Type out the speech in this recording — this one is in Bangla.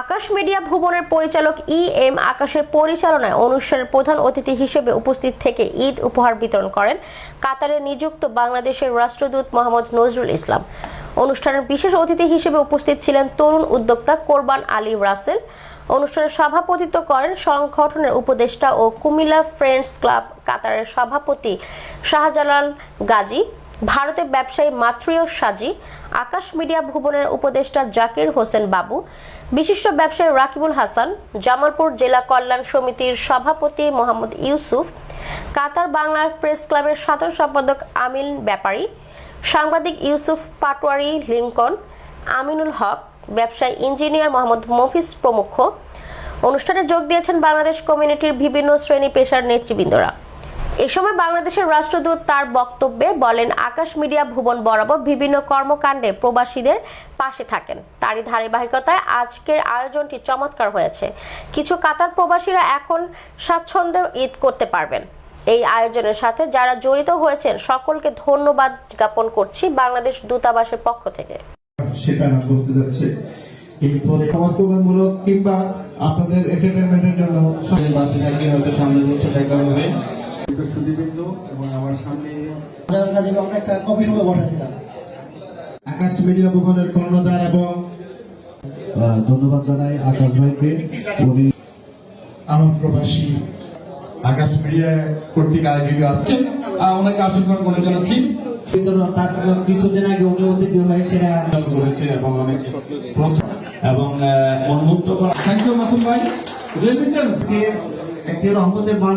আকাশ মিডিয়া ভুবনের পরিচালক ই এম আকাশের পরিচালনায় অনুষ্ঠানের প্রধান অতিথি হিসেবে উপস্থিত থেকে ঈদ উপহার বিতরণ করেন কাতারে নিযুক্ত বাংলাদেশের রাষ্ট্রদূত মোহাম্মদ নজরুল ইসলাম। অনুষ্ঠানের বিশেষ অতিথি হিসেবে উপস্থিত ছিলেন তরুণ উদ্যোক্তা কোরবান আলী রাসেল। অনুষ্ঠানে সভাপতিত্ব করেন সংগঠনের উপদেষ্টা ও কুমিল্লা ফ্রেন্ডস ক্লাব কাতারের সভাপতি শাহজালাল গাজী। ভারতের ব্যবসায়ী মাতৃয় সাজি, আকাশ মিডিয়া ভুবনের উপদেষ্টা জাকির হোসেন বাবু, বিশিষ্ট ব্যবসায়ী রাকিবুল হাসান, জামালপুর জেলা কল্যাণ সমিতির সভাপতি মোহাম্মদ ইউসুফ, কাতার বাংলা প্রেস ক্লাবের সাধারণ সম্পাদক আমিন ব্যাপারী, সাংবাদিক ইউসুফ পাটোয়ারি লিঙ্কন, আমিনুল হক, ব্যবসায়ী ইঞ্জিনিয়ার মোহাম্মদ মফিজ প্রমুখ। অনুষ্ঠানে যোগ দিয়েছেন বাংলাদেশ কমিউনিটির বিভিন্ন শ্রেণি পেশার নেতৃবৃন্দরা। এ সময় বাংলাদেশের রাষ্ট্রদূত তার বক্তব্যে বলেন আকাশ মিডিয়া ভুবন বরাবর বিভিন্ন কর্মকাণ্ডে প্রবাসীদের পাশে থাকেন। তারই ধারাবাহিকতায় আজকের আয়োজনটি চমৎকার হয়েছে। কিছু কাতার প্রবাসীরা এখন স্বাচ্ছন্দ্যে ঈদ করতে পারবেন। এই আয়োজনের সাথে যারা জড়িত হয়েছেন সকলকে ধন্যবাদ জ্ঞাপন করছি বাংলাদেশ দূতাবাসের পক্ষ থেকে। সেটা না বলতে যাচ্ছে এরপরে সমাজকল্যাণমূলক কিংবা আপনাদের এন্টারটেনমেন্টের জন্য বাসে থাকি হয়তো সামনের বছর দেখা হবে সুদীবৃন্দ এবং আমার সামনে আমরা একটা কফি শপে বসেছিলাম। আকাশ মিডিয়া ভবনের কর্ণধার এবং ধন্যবাদ জানাই আকাশ ভাইকে। উনি আমার প্রবাসী আকাশ মিডিয়া কর্তৃক আয়োজিত আছে। ওনাকে আশীর্বাদ করে জানাচ্ছি। বিতরণ তার কিছুদিন আগে উনি অতিথি হয়ে সেটা করেছে এবং অনেক এবং উন্মুক্ত করা থ্যাংক ইউ মাসুম ভাই। রেমিটেন্স একটি রহমতের বান